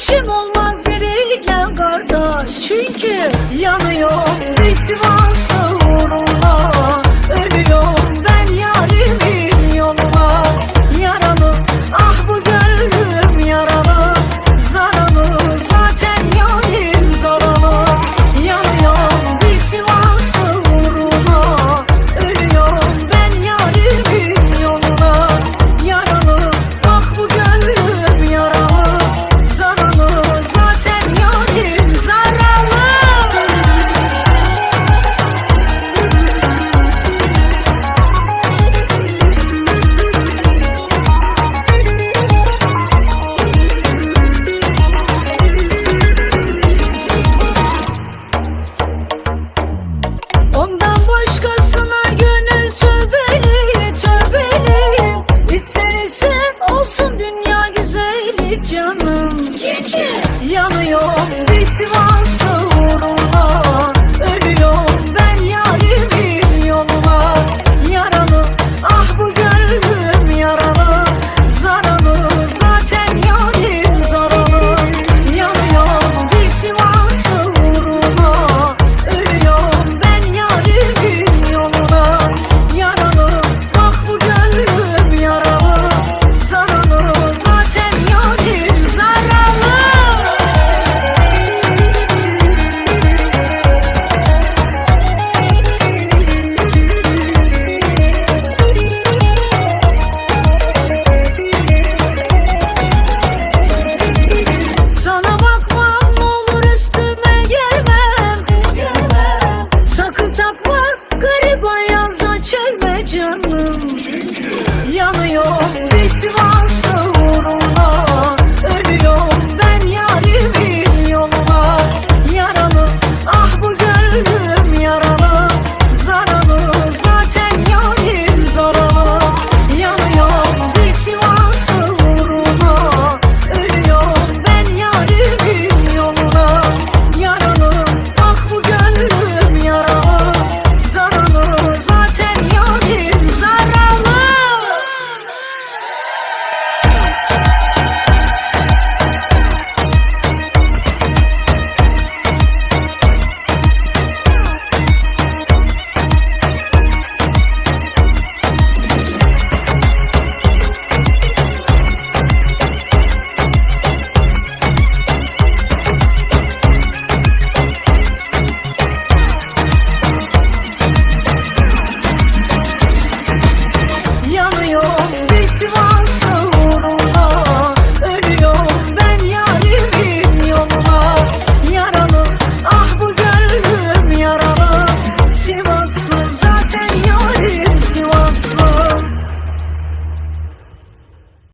İşim olmaz biriyle kardeş. Çünkü yanıyor. Düşman Ah bu gönlüm.